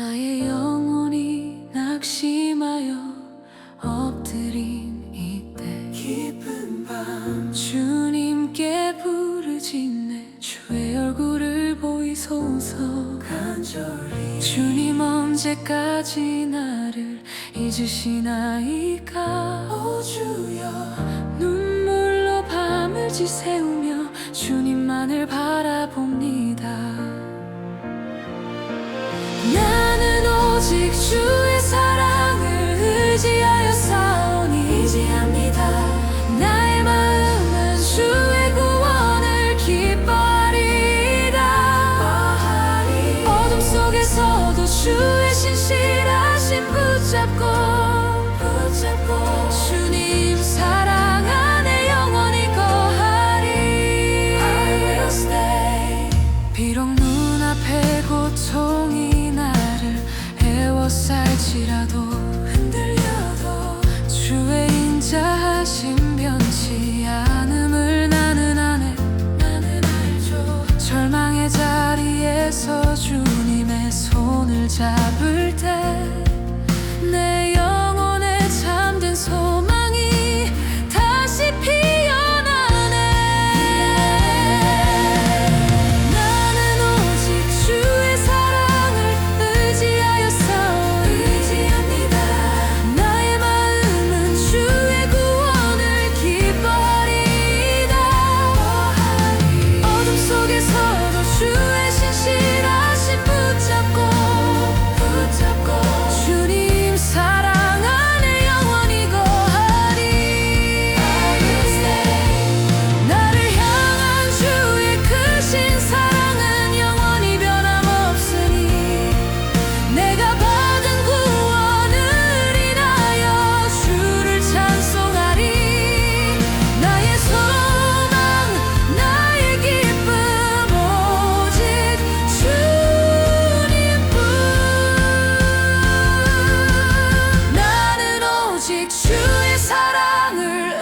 나의 영혼이 낙심하여 엎드린 이때 깊은 밤. 주님께 부르짖네. 주의 얼굴을 보이소서. 간절히. 주님 언제까지 나를 잊으시나이까 오주여. 어, 눈물로 밤을 지새우며 주의 신실하신 붙잡고 붙잡고 주님 사랑 안에 영원히 거하리. I will stay. 비록 눈앞에 고통이 나를 헤워살지라도 잡을 때 사랑을